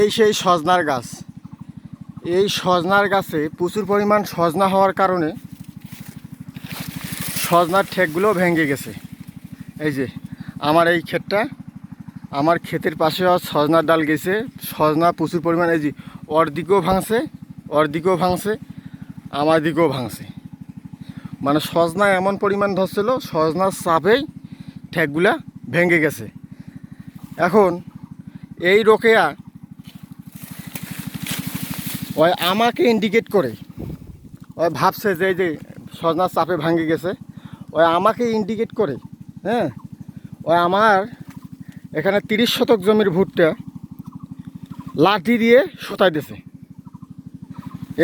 এই সেই সজনার গাছ। এই সজনার গাছে প্রচুর পরিমাণ সজনা হওয়ার কারণে সজনার ঠেকগুলো ভেঙে গেছে। এই যে, আমার এই ক্ষেতটা, আমার ক্ষেতের পাশে সজনার ডাল গেছে। সজনা প্রচুর পরিমাণ, এই যে ওর দিকেও ভাঙছে ওর দিকেও ভাঙছে আমার দিকেও ভাঙছে। মানে সজনা এমন পরিমাণ ধরছিল, সজনার চাপেই ঠেকগুলা ভেঙে গেছে। এখন এই রোকেয়া ওই আমাকে ইন্ডিকেট করে। ওই ভাবছে যে যে সজনার চাপে ভাঙে গেছে। ওই আমাকে ইন্ডিকেট করে হ্যাঁ? ওই আমার এখানে তিরিশ শতক জমির ভুট্টা লাঠি দিয়ে সোতাই দিছে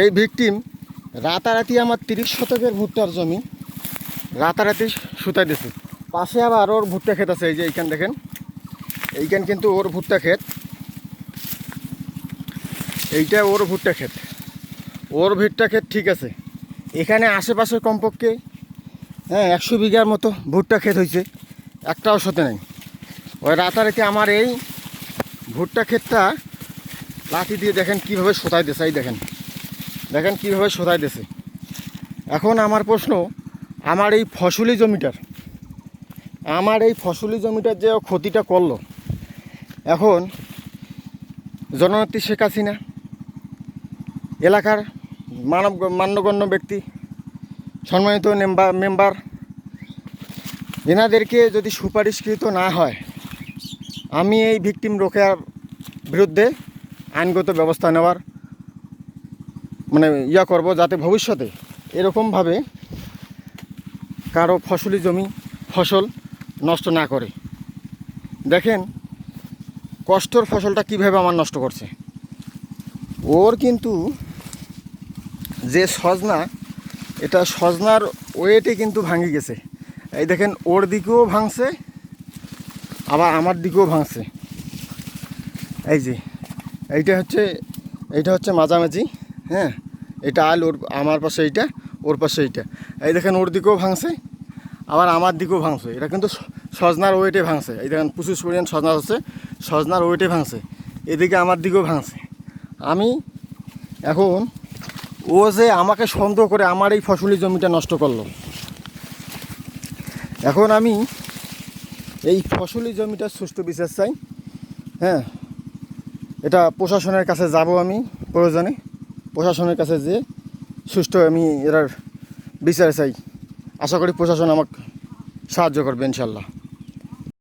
এই ভিকটিম রাতারাতি আমার তিরিশ শতকের ভুট্টার জমি রাতারাতি সুতাই দিছে পাশে আবার ওর ভুট্টা ক্ষেত আছে, এই যে এইখান দেখেন। এইখান কিন্তু ওর ভুট্টা ক্ষেত। এইটা ওর ভুট্টা ক্ষেত। ওর ভুট্টা ক্ষেত ঠিক আছে। এখানে আশেপাশে কমপক্ষে হ্যাঁ একশো বিঘার মতো ভুট্টা ক্ষেত হয়েছে। একটাও সাথে নেই। ওই রাতারাতি আমার এই ভুট্টা ক্ষেতটা লাঠি দিয়ে দেখেন কীভাবে সোতাই দিছে এই দেখেন। দেখেন কীভাবে সোতাই দিছে এখন আমার প্রশ্ন, আমার এই ফসলি জমিটার, আমার এই ফসলি জমিটার যে ক্ষতিটা করল, এখন জননেত্রী শেখ হাসিনা এলাকার মানব মান্যগণ্য ব্যক্তি, সম্মানিত মেম্বার মেম্বার, এনাদেরকে যদি সুপারিশকৃত না হয়, আমি এই ভিকটিম রোকেয়ার বিরুদ্ধে আইনগত ব্যবস্থা নেওয়ার মানে ইয়া করব যাতে ভবিষ্যতে এরকমভাবে কারও ফসলি জমি, ফসল নষ্ট না করে। দেখেন, কষ্টর ফসলটা কীভাবে আমার নষ্ট করছে। ওর কিন্তু যে সজনা, এটা সজনার ওয়েটে কিন্তু ভাঙে গেছে। এই দেখেন, ওর দিকেও ভাঙছে, আবার আমার দিকেও ভাঙছে। এই যে, এইটা হচ্ছে এইটা হচ্ছে মাঝামাঝি হ্যাঁ? এটা আল, ওর, আমার পাশে এইটা, ওর পাশে এইটা। এই দেখেন, ওর দিকেও ভাঙছে, আবার আমার দিকেও ভাঙছে। এটা কিন্তু সজনার ওয়েটে ভাঙছে। এই দেখেন, প্রচুর পরিমাণ সজনা হচ্ছে, সজনার ওয়েটে ভাঙছে। এদিকে আমার দিকেও ভাঙছে। আমি এখন ও যে আমাকে সন্দেহ করে আমার এই ফসলি জমিটা নষ্ট করল। এখন আমি এই ফসলি জমিটা সুষ্ঠু বিচার চাই। হ্যাঁ এটা প্রশাসনের কাছে যাব আমি প্রয়োজনে। প্রশাসনের কাছে যে সুষ্ঠু আমি এরার বিচার চাই। আশা করি প্রশাসন আমাকে সাহায্য করবে ইনশাল্লাহ।